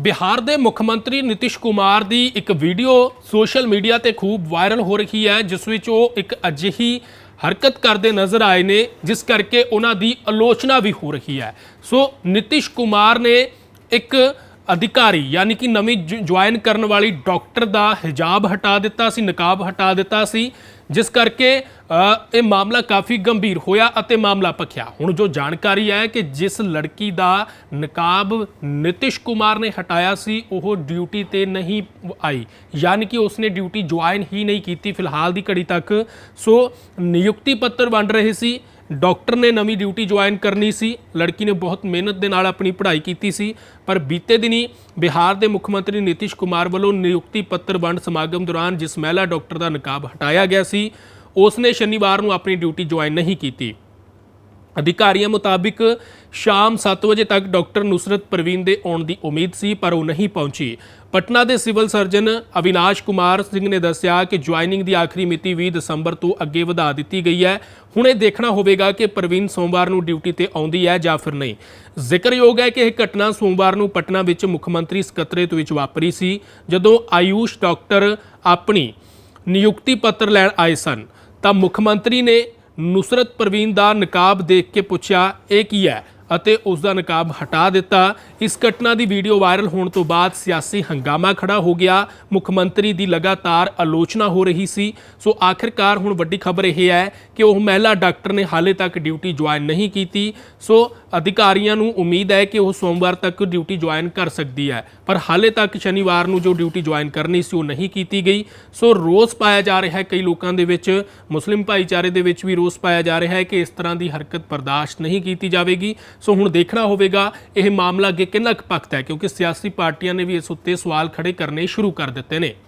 ਬਿਹਾਰ ਦੇ ਮੁੱਖ ਮੰਤਰੀ ਨਿਤਿਸ਼ ਕੁਮਾਰ ਦੀ ਇੱਕ ਵੀਡੀਓ ਸੋਸ਼ਲ ਮੀਡੀਆ ਤੇ ਖੂਬ ਵਾਇਰਲ ਹੋ ਰਹੀ ਹੈ, ਜਿਸ ਵਿੱਚ ਉਹ ਇੱਕ ਅਜਿਹੀ ਹਰਕਤ ਕਰਦੇ ਨਜ਼ਰ ਆਏ ਨੇ, ਜਿਸ ਕਰਕੇ ਉਹਨਾਂ ਦੀ ਆਲੋਚਨਾ ਵੀ ਹੋ ਰਹੀ ਹੈ। ਸੋ ਨਿਤਿਸ਼ ਕੁਮਾਰ ਨੇ ਇੱਕ ਅਧਿਕਾਰੀ, ਯਾਨੀ ਕਿ ਨਵੀਂ ਜੁਆਇਨ ਕਰਨ ਵਾਲੀ ਡਾਕਟਰ ਦਾ ਹਿਜਾਬ ਹਟਾ ਦਿੱਤਾ ਸੀ, ਨਕਾਬ ਹਟਾ ਦਿੱਤਾ ਸੀ, ਜਿਸ ਕਰਕੇ ਇਹ ਮਾਮਲਾ ਕਾਫੀ ਗੰਭੀਰ ਹੋਇਆ ਅਤੇ ਮਾਮਲਾ ਪਖਿਆ ਹੁਣ ਜੋ ਜਾਣਕਾਰੀ ਹੈ ਕਿ ਜਿਸ ਲੜਕੀ ਦਾ ਨਕਾਬ ਨਿਤਿਸ਼ ਕੁਮਾਰ ਨੇ ਹਟਾਇਆ ਸੀ, ਉਹ ਡਿਊਟੀ ਤੇ ਨਹੀਂ ਆਈ। ਯਾਨੀ ਕਿ ਉਸਨੇ ਡਿਊਟੀ ਜੁਆਇਨ ਹੀ ਨਹੀਂ ਕੀਤੀ ਫਿਲਹਾਲ ਦੀ ਘੜੀ ਤੱਕ। ਸੋ ਨਿਯੁਕਤੀ ਪੱਤਰ ਵੰਡ ਰਹੇ ਸੀ। ਡਾਕਟਰ ਨੇ ਨਵੀਂ ਡਿਊਟੀ ਜੁਆਇਨ ਕਰਨੀ ਸੀ। ਲੜਕੀ ਨੇ ਬਹੁਤ ਮਿਹਨਤ ਦੇ ਨਾਲ ਆਪਣੀ ਪੜ੍ਹਾਈ ਕੀਤੀ ਸੀ। ਪਰ ਬੀਤੇ ਦਿਨੀ ਬਿਹਾਰ ਦੇ ਮੁੱਖ ਮੰਤਰੀ ਨਿਤਿਸ਼ ਕੁਮਾਰ ਵੱਲੋਂ ਨਿਯੁਕਤੀ ਪੱਤਰ ਵੰਡ ਸਮਾਗਮ ਦੌਰਾਨ ਜਿਸ ਮਹਿਲਾ ਡਾਕਟਰ ਦਾ ਨਕਾਬ ਹਟਾਇਆ ਗਿਆ ਸੀ ਉਸ ਨੇ ਸ਼ਨੀਵਾਰ ਨੂੰ ਆਪਣੀ ਡਿਊਟੀ ਜੁਆਇਨ ਨਹੀਂ ਕੀਤੀ। ਅਧਿਕਾਰੀਆਂ ਮੁਤਾਬਿਕ ਸ਼ਾਮ 7 ਵਜੇ ਤੱਕ ਡਾਕਟਰ ਨੁਸਰਤ ਪ੍ਰਵੀਨ ਦੇ ਆਉਣ ਦੀ ਉਮੀਦ ਸੀ, ਪਰ ਉਹ ਨਹੀਂ ਪਹੁੰਚੀ। ਪਟਨਾ ਦੇ ਸਿਵਲ ਸਰਜਨ ਅਵਿਨਾਸ਼ ਕੁਮਾਰ ਸਿੰਘ ਨੇ ਦੱਸਿਆ ਕਿ ਜੁਆਇਨਿੰਗ ਦੀ ਆਖਰੀ ਮਿਤੀ 20 ਦਸੰਬਰ ਤੋਂ ਅੱਗੇ ਵਧਾ ਦਿੱਤੀ ਗਈ ਹੈ। ਹੁਣ ਇਹ ਦੇਖਣਾ ਹੋਵੇਗਾ ਕਿ ਪ੍ਰਵੀਨ ਸੋਮਵਾਰ ਨੂੰ ਡਿਊਟੀ ਤੇ ਆਉਂਦੀ ਹੈ ਜਾਂ ਫਿਰ ਨਹੀਂ। ਜ਼ਿਕਰਯੋਗ ਹੈ ਕਿ ਇਹ ਘਟਨਾ ਸੋਮਵਾਰ ਨੂੰ ਪਟਨਾ ਵਿੱਚ ਮੁੱਖ ਮੰਤਰੀ ਸਕੱਤਰੇਤ ਵਿੱਚ ਵਾਪਰੀ ਸੀ, ਜਦੋਂ ਆਯੂਸ਼ ਡਾਕਟਰ ਆਪਣੀ ਨਿਯੁਕਤੀ ਪੱਤਰ ਲੈਣ ਆਏ ਸਨ। ਤਾਂ ਮੁੱਖ ਮੰਤਰੀ ਨੇ ਨੁਸਰਤ ਪ੍ਰਵੀਨ ਦਾ ਨਕਾਬ ਦੇਖ ਕੇ ਪੁੱਛਿਆ ਇਹ ਕੀ ਹੈ? ਅਤੇ ਉਸ ਦਾ ਨਕਾਬ ਹਟਾ ਦਿੱਤਾ। ਇਸ ਘਟਨਾ ਦੀ ਵੀਡੀਓ ਵਾਇਰਲ ਹੋਣ ਤੋਂ ਬਾਅਦ ਸਿਆਸੀ ਹੰਗਾਮਾ ਖੜਾ ਹੋ ਗਿਆ। ਮੁੱਖ ਮੰਤਰੀ ਦੀ ਲਗਾਤਾਰ ਆਲੋਚਨਾ ਹੋ ਰਹੀ ਸੀ। ਸੋ ਆਖਿਰਕਾਰ ਹੁਣ ਵੱਡੀ ਖਬਰ ਇਹ ਹੈ ਕਿ ਉਹ ਮਹਿਲਾ ਡਾਕਟਰ ਨੇ ਹਾਲੇ ਤੱਕ ਡਿਊਟੀ ਜੁਆਇਨ ਨਹੀਂ ਕੀਤੀ। ਸੋ ਅਧਿਕਾਰੀਆਂ ਨੂੰ ਉਮੀਦ ਹੈ ਕਿ ਉਹ ਸੋਮਵਾਰ ਤੱਕ ਡਿਊਟੀ ਜੁਆਇਨ ਕਰ ਸਕਦੀ ਹੈ। ਪਰ ਹਾਲੇ ਤੱਕ ਸ਼ਨੀਵਾਰ ਨੂੰ ਜੋ ਡਿਊਟੀ ਜੁਆਇਨ ਕਰਨੀ ਸੀ ਉਹ ਨਹੀਂ ਕੀਤੀ ਗਈ। ਸੋ ਰੋਸ ਪਾਇਆ ਜਾ ਰਿਹਾ ਹੈ ਕਈ ਲੋਕਾਂ ਦੇ ਵਿੱਚ। ਮੁਸਲਿਮ ਭਾਈਚਾਰੇ ਦੇ ਵਿੱਚ ਵੀ ਰੋਸ ਪਾਇਆ ਜਾ ਰਿਹਾ ਹੈ ਕਿ ਇਸ ਤਰ੍ਹਾਂ ਦੀ ਹਰਕਤ ਬਰਦਾਸ਼ਤ ਨਹੀਂ ਕੀਤੀ ਜਾਵੇਗੀ। ਸੋ ਹੁਣ ਦੇਖਣਾ ਹੋਵੇਗਾ ਇਹ ਮਾਮਲਾ ਅੱਗੇ ਕਿੰਨਾ ਕੁ ਪਖਤ ਹੈ, ਕਿਉਂਕਿ ਸਿਆਸੀ ਪਾਰਟੀਆਂ ਨੇ ਵੀ ਇਸ ਉੱਤੇ ਸਵਾਲ ਖੜੇ ਕਰਨੇ ਸ਼ੁਰੂ ਕਰ ਦਿੱਤੇ ਨੇ।